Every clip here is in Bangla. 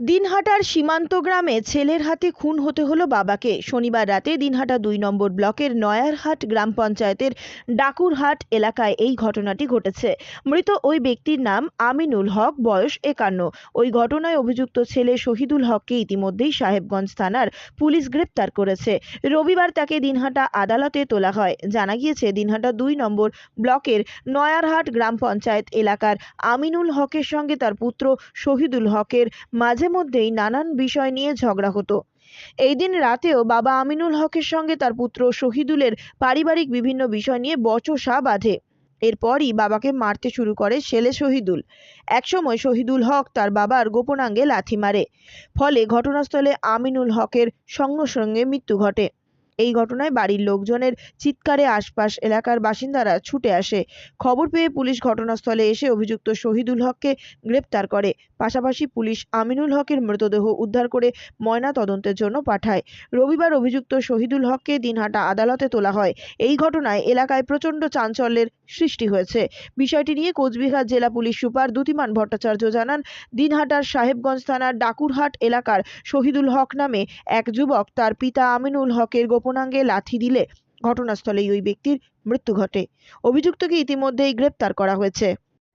দিনহাটার সীমান্ত গ্রামে ছেলের হাতে খুন হতে হলো বাবাকে। শনিবার রাতে দিনহাটা দুই নম্বর ব্লকের নয়ারহাট গ্রাম পঞ্চায়েতের ডাকুরহাট এলাকায় এই ঘটনাটি ঘটেছে। মৃত ওই ব্যক্তির নাম আমিনুল হক, বয়স একান্ন। ওই ঘটনায় অভিযুক্ত ছেলে শহীদুল হককে ইতিমধ্যেই সাহেবগঞ্জ থানার পুলিশ গ্রেপ্তার করেছে। রবিবার তাকে দিনহাটা আদালতে তোলা হয়। জানা গিয়েছে, দিনহাটা দুই নম্বর ব্লকের নয়ারহাট গ্রাম পঞ্চায়েত এলাকার আমিনুল হকের সঙ্গে তার পুত্র শহীদুল হকের মাঝে মধ্যেই নানান বিষয় নিয়ে ঝগড়া হতো। এই দিন রাতেও বাবা আমিনুল হকের সঙ্গে তার পুত্র শহীদুলের পারিবারিক বিভিন্ন বিষয় নিয়ে বচসা বাঁধে। এরপরই বাবাকে মারতে শুরু করে ছেলে শহীদুল। একসময় শহীদুল হক তার বাবার গোপনাঙ্গে লাথি মারে। ফলে ঘটনাস্থলে আমিনুল হকের সঙ্গে সঙ্গে মৃত্যু ঘটে। এই ঘটনায় বাড়ির লোকজনের চিৎকারে আশপাশ এলাকার বাসিন্দারা ছুটে আসে। খবর পেয়ে পুলিশ ঘটনাস্থলে এসে অভিযুক্ত শহীদুল হককে গ্রেপ্তার করে। পাশাপাশি পুলিশ আমিনুল হকের মৃতদেহ উদ্ধার করে ময়না তদন্তের জন্য পাঠায়। রবিবার অভিযুক্ত শহীদুল হককে দিনহাটা আদালতে তোলা হয়। এই ঘটনায় এলাকায় প্রচণ্ড চাঞ্চল্যের সৃষ্টি হয়েছে। বিষয়টি নিয়ে কোচবিহার জেলা পুলিশ সুপার দ্যুতিমান ভট্টাচার্য জানান, দিনহাটার সাহেবগঞ্জ থানার ডাকুরহাট এলাকার শহীদুল হক নামে এক যুবক তার পিতা আমিনুল হকের গোপনাঙ্গে লাথি দিলে ঘটনাস্থলেই ওই ব্যক্তির মৃত্যু ঘটে। অভিযুক্তকে ইতিমধ্যেই গ্রেপ্তার করা হয়েছে।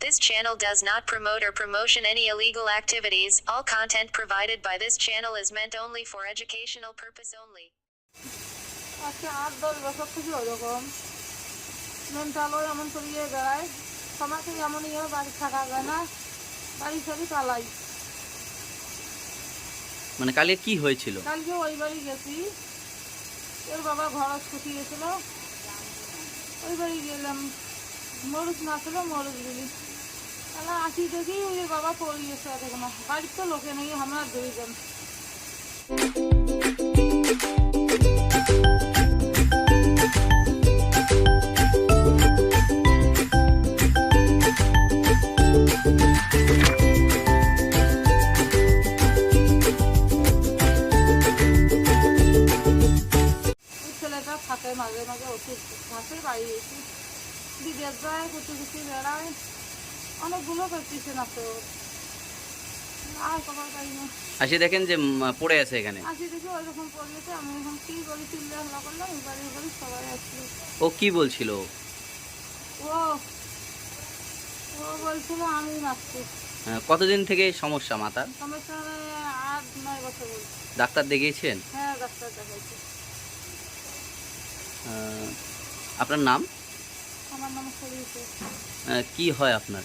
This channel does not promote or promotion any illegal activities. All content provided by this channel is meant only for educational purpose only. আজকে আট দশ বছর থেকে ওরকম মেন্টালও এমন করিয়ে বেড়ায় সময় থেকে এমন ইয়ে বাড়ি থাকা যায় না বাড়ি সারি পালাই মানে কালকে কি হয়েছিল কালকে ওই বাড়ি গেছি ওর বাবা ঘর ছুটি গেছিল ওই বাড়ি গেলাম মরুচ না ছিল মরুচ দিলি তাহলে আসি দেখি ওই বাবা পড়ে গেছে আর দেখো না বাড়ির তো লোকে নেই আমরা দুইজন ওই ছেলেটা থাকে মাঝে মাঝে ওষুধ থাকে বাড়ি এসে বিদেশ যায় কুচি কুচি বেড়ায় আছে ওর আর কবার পারি না। আসে দেখেন যে পড়ে আছে এখানে। আসি দেখি আমি এখন কি করি চিল্লা হাল্লা করলাম সবাই আসলো। ও কি বলছিল? ও ও বলছিল আমি মারছি আহ, কতদিন থেকে সমস্যা মাথার? সমস্যা আট নয় বছর ডাক্তার দেখিয়েছেন? হ্যাঁ ডাক্তার দেখাইছি। আপনার নাম? আমার নাম কি হয় আপনার?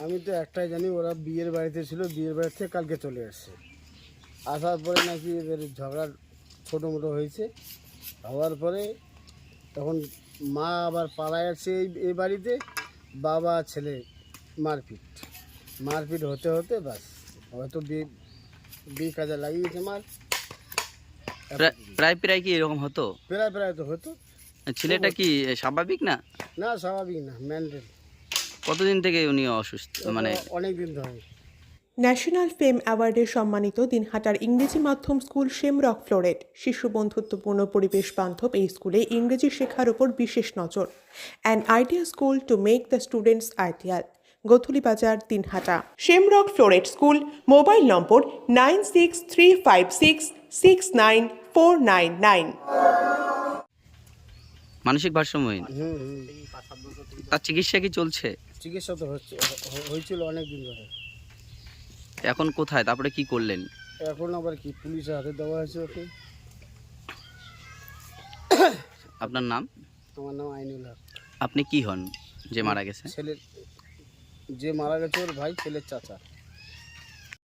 আমি তো একটাই জানি ওরা বিয়ের বাড়িতে ছিল বিয়ের বাড়ি থেকে কালকে চলে এসছে আসার পরে নাকি এদের ঝগড়া ছোটো মোটো হয়েছে। হওয়ার পরে তখন মা আবার পালায় আসছে এই এই বাড়িতে বাবা ছেলে মারপিট। মারপিট হতে হতে বাস হয়তো বিয়ে বিয়ে কাজে লাগিয়েছে মার। প্রায়- প্রায় প্রায় কি এরকম হতো? প্রায় প্রায় তো হতো। ছেলেটা কি স্বাভাবিক না? না স্বাভাবিক না ম্যান্ডেল কতদিন থেকে উনি অসুস্থ মানে অনেক দিন ধরে। ন্যাশনাল ফেম অ্যাওয়ার্ডে সম্মানিত দিনহাটার ইংরেজি মাধ্যম স্কুল শেমরক ফ্লোরেট শিশু বন্ধুত্বপূর্ণ পরিবেশ বান্ধব এই স্কুলে ইংরেজি শেখার উপর বিশেষ নজর। An idea school to make the students ideal Godhuli Bazar Dinhata. Shamrock Floret school mobile number nine six three five six six nine four nine nine. মানসিক ভারসাম্যহীন। তার চিকিৎসা কি চলছে? চিকিৎসা তো হচ্ছে হয়েছিল অনেক দিন ধরে। এখন কোথায়? তারপরে কি করলেন? এখন আবার কি পুলিশের হাতে দেওয়া হয়েছে ওকে। আপনার নাম? আমার নাম আইনুল হক। আপনি কি হন যে মারা গেছে ছেলের যে মারা গেছে ওর ভাই ছেলের চাচা।